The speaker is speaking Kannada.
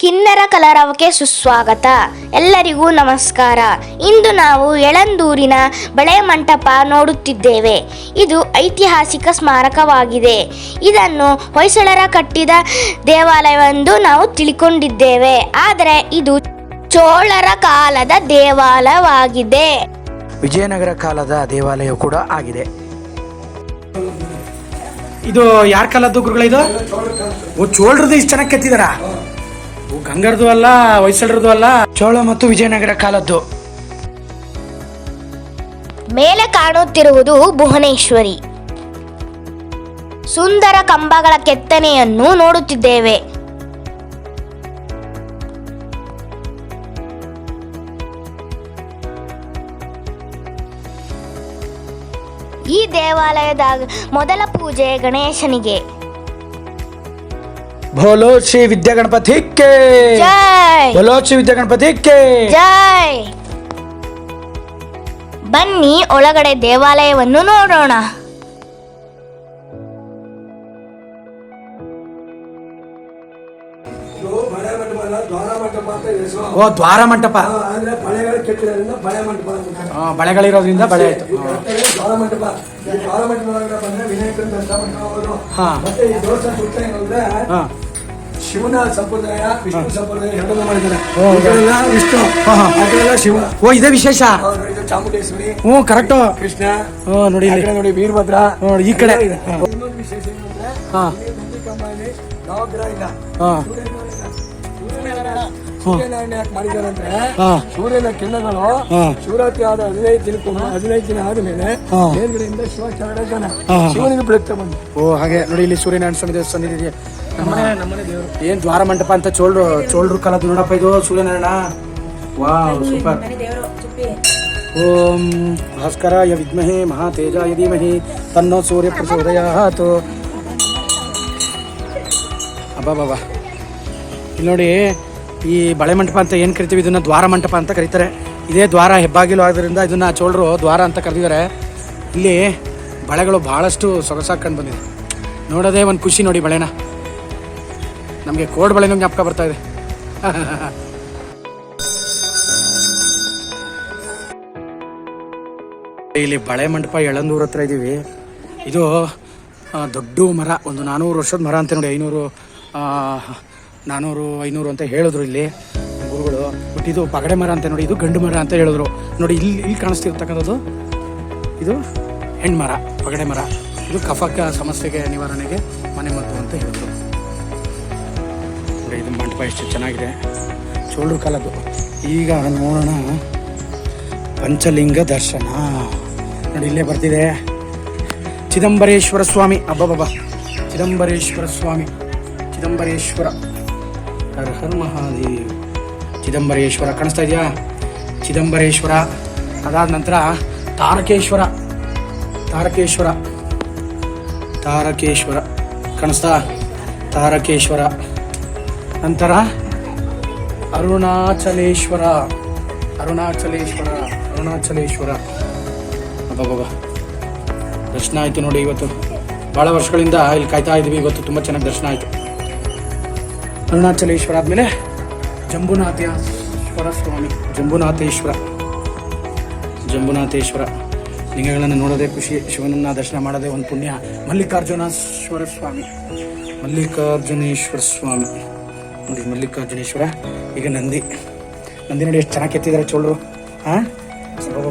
ಕಿನ್ನರ ಕಲರವಕ್ಕೆ ಸುಸ್ವಾಗತ. ಎಲ್ಲರಿಗೂ ನಮಸ್ಕಾರ. ಇಂದು ನಾವು ಎಳಂದೂರಿನ ಬಳೆ ಮಂಟಪ ನೋಡುತ್ತಿದ್ದೇವೆ. ಇದು ಐತಿಹಾಸಿಕ ಸ್ಮಾರಕವಾಗಿದೆ. ಇದನ್ನು ಹೊಯ್ಸಳರ ಕಟ್ಟಿದ ದೇವಾಲಯವೆಂದು ನಾವು ತಿಳ್ಕೊಂಡಿದ್ದೇವೆ. ಆದರೆ ಇದು ಚೋಳರ ಕಾಲದ ದೇವಾಲಯವಾಗಿದೆ. ವಿಜಯನಗರ ಕಾಲದ ದೇವಾಲಯ ಕೂಡ ಆಗಿದೆ. ಇದು ಯಾರ ಕಾಲದ್ದು ಗುರುಗಳು ಇದು? ಓ ಚೋಳರದು ಇಷ್ಟು ಚೆನ್ನಾಗಿ ಕೆತ್ತಿದಾರ? ಗಂಗರದು ಅಲ್ಲ ಹೊಯ್ಸಳರದು ಅಲ್ಲ. ಚೋಳ ಮತ್ತು ವಿಜಯನಗರ ಕಾಲದ್ದು. ಮೇಲೆ ಕಾಣುತ್ತಿರುವುದು ಭುವನೇಶ್ವರಿ. ಸುಂದರ ಕಂಬಗಳ ಕೆತ್ತನೆಯನ್ನು ನೋಡುತ್ತಿದ್ದೇವೆ. ಈ ದೇವಾಲಯದ ಮೊದಲ ಪೂಜೆ ಗಣೇಶನಿಗೆ. ಭೋಲೋ ಶ್ರೀ ವಿದ್ಯಾಗಣಪತಿ ಕೆ. ಭೋಲೋ ಶ್ರೀ ವಿದ್ಯಾಗಣಪತಿ ಕೆ. ಜೈ. ಬನ್ನಿ ಒಳಗಡೆ ದೇವಾಲಯವನ್ನು ನೋಡೋಣ. ಓ ದ್ವಾರ ಮಂಟಪ ಬಳೆಗಳಿರೋದ್ರಿಂದ ಬಳೆ ಆಯ್ತು. ಮಂಟಪ ಶಿವನ ಸಂಪ್ರದಾಯ ವಿಷ್ಣು ಸಂಪ್ರದಾಯ ಎರಡನ್ನೂ ಮಾಡಿದ್ದಾರೆ. ಈ ವಿಷ್ಣು. ಆ ಶಿವ. ಓ ಇದೇ ವಿಶೇಷ? ಇದು ಚಾಮುಂಡೇಶ್ವರಿ ಹ್ಞೂ ಕರೆಕ್ಟು. ಕೃಷ್ಣ ಹ್ಞೂ ನೋಡಿ ಆ ಇಲ್ಲಿ ಕಡೆ ನೋಡಿ ವೀರಭದ್ರ. ನೋಡಿ, ಈ ಕಡೆ. ಇದೆ. ಇನ್ನೊಂದು ವಿಶೇಷ ಏನಂದ್ರೆ ಹಾಂ. ಇಲ್ಲಿ ನಂದಿಕಂಬಲ್ಲಿ ನವಗ್ರಹ ಇಲ್ಲ. ಹಾಂ. ಸೂರ್ಯನಾರಾಯಣ ಯಾಕೆ ಮಾಡಿದ್ದಾರೆ ಅಂದ್ರೆ ಹಾ. ಸೂರ್ಯನ ಕಿರಣಗಳು ಹಾ. ಶಿವರಾತ್ರಿ ಆದ ಹದಿನೈದು ದಿನಕ್ಕೂ ಹದಿನೈದು ದಿನ ಆದ್ಮೇಲೆ ಹಾ. ಮೇಲ್ಗಡೆಯಿಂದ ಶಿವ ಕೆಳಗಡೆ ಜನ ಹಾ. ಶಿವನಿಗೆ ಬಿಡುತ್ತೆ ಬಂದು ಓ ಹಾಗೆ. ನೋಡಿ ಇಲ್ಲಿ ಸೂರ್ಯನಾರಾಯಣ ಸ್ವಾಮಿ ದೇವಸ್ಥಾನ ಇದೆ. ಏನ್ ದ್ವಾರ ಮಂಟಪ ಅಂತ ಚೋಳ್ರು ಚೋಳ್ರು ಕಾಲದ್ದು ನೋಡಪ್ಪ ಇದು ಸೂರ್ಯನಾರಾಯಣ? Wow super. ಓಂ ಭಾಸ್ಕರಾಯ ವಿದ್ಮಹೇ ಮಹಾತೇಜಾಯ ಧೀಮಹಿ. ತನ್ನೋ ಸೂರ್ಯ ಪ್ರಚೋದಯಾತ್. ಅಬ್ಬಾ ಬಾಬಾ ಇಲ್ಲಿ ನೋಡಿ ಈ ಬಳೆ ಮಂಟಪ ಅಂತ ಏನು ಕರಿತೀವಿ? ಇದನ್ನ ದ್ವಾರ ಮಂಟಪ ಅಂತ ಕರೀತಾರೆ. ಇದೇ ದ್ವಾರ ಹೆಬ್ಬಾಗಿಲು ಆದ್ದರಿಂದ ಇದನ್ನು ಚೋಳರು ದ್ವಾರ ಅಂತ ಕರೆದಿದ್ದಾರೆ. ಇಲ್ಲಿ ಬಳೆಗಳು ಭಾಳಷ್ಟು ಸೊಗಸಾಗಿ ಕಂಡು ಬಂದಿದೆ ನೋಡೋದೇ ಒಂದು ಖುಷಿ ನೋಡಿ ಬಳೆನ. ನಮಗೆ ಕೋಡ್ ಬಳೆನೂ ಜ್ಞಾಪಕ ಬರ್ತಾ ಇದೆ. ಇಲ್ಲಿ ಬಳೆ ಮಂಟಪ ಎಳಂದೂರ್ ಹತ್ರ ಇದ್ದೀವಿ ಇದು ದೊಡ್ಡ ಮರ, ಒಂದು ನಾನೂರು ವರ್ಷದ ಮರ ಅಂತ ನೋಡಿ, ಐನೂರು ನಾನೂರು, ಐನೂರು ಅಂತ ಹೇಳಿದ್ರು ಇಲ್ಲಿ ಗುರುಗಳು. ಬಟ್ ಇದು ಪಗಡೆ ಮರ ಅಂತ ನೋಡಿ, ಇದು ಗಂಡು ಮರ ಅಂತ ಹೇಳಿದ್ರು. ನೋಡಿ, ಇಲ್ಲಿ ಇಲ್ಲಿ ಕಾಣಿಸ್ತಿರ್ತಕ್ಕಂಥದ್ದು ಇದು ಹೆಣ್ಮರ ಪಗಡೆ ಮರ. ಇದು ಕಫಕ ಸಮಸ್ಯೆಗೆ ನಿವಾರಣೆಗೆ ಮನೆ ಮದ್ದು ಅಂತ ಹೇಳಿದ್ರು. ನೋಡಿ ಇದು ಮಂಟಪ ಎಷ್ಟು ಚೆನ್ನಾಗಿದೆ. ಚೋಳು ಕಾಲದ್ದು. ಈಗ ನೋಡೋಣ. ಪಂಚಲಿಂಗ ದರ್ಶನ. ನೋಡಿ, ಇಲ್ಲೇ ಬರ್ತಿದೆ. ಚಿದಂಬರೇಶ್ವರ ಸ್ವಾಮಿ. ಅಬ್ಬಬ್ಬ ಚಿದಂಬರೇಶ್ವರ ಸ್ವಾಮಿ. ಚಿದಂಬರೇಶ್ವರ. ಹರ್ ಹರ್ ಮಹಾದೇವ್. ಚಿದಂಬರೇಶ್ವರ. ಕಾಣಿಸ್ತಾ ಇದೆಯಾ? ಚಿದಂಬರೇಶ್ವರ. ಅದಾದ ನಂತರ ತಾರಕೇಶ್ವರ. ತಾರಕೇಶ್ವರ. ತಾರಕೇಶ್ವರ. ಕಾಣಿಸ್ತಾ? ತಾರಕೇಶ್ವರ. ನಂತರ ಅರುಣಾಚಲೇಶ್ವರ ಅರುಣಾಚಲೇಶ್ವರ ಅರುಣಾಚಲೇಶ್ವರ. ಅಬ್ಬಬ್ಬ ದರ್ಶನ ಆಯಿತು ನೋಡಿ ಇವತ್ತು. ಭಾಳ ವರ್ಷಗಳಿಂದ ಇಲ್ಲಿ ಕಾಯ್ತಾ ಇದ್ವಿ ಇವತ್ತು ತುಂಬ ಚೆನ್ನಾಗಿ ದರ್ಶನ ಆಯಿತು. ಅರುಣಾಚಲೇಶ್ವರ ಆದಮೇಲೆ ಜಂಬುನಾಥೇಶ್ವರ ಸ್ವಾಮಿ. ಜಂಬುನಾಥೇಶ್ವರ. ಜಂಬುನಾಥೇಶ್ವರ. ಲಿಂಗಗಳನ್ನು ನೋಡೋದೇ ಖುಷಿ, ಶಿವನನ್ನ ದರ್ಶನ ಮಾಡೋದೇ ಒಂದು ಪುಣ್ಯ. ಮಲ್ಲಿಕಾರ್ಜುನೇಶ್ವರ ಸ್ವಾಮಿ. ಮಲ್ಲಿಕಾರ್ಜುನೇಶ್ವರ ಸ್ವಾಮಿ. ನೋಡಿ ಮಲ್ಲಿಕಾರ್ಜುನೇಶ್ವರ ಈಗ ನಂದಿ. ನಂದಿ ನೋಡಿ ಎಷ್ಟು ಚೆನ್ನಾಗಿ ಕೆತ್ತಿದ್ದಾರೆ ಚೋಳರು ಹಾಂ ಸ್ವಲ್ಪ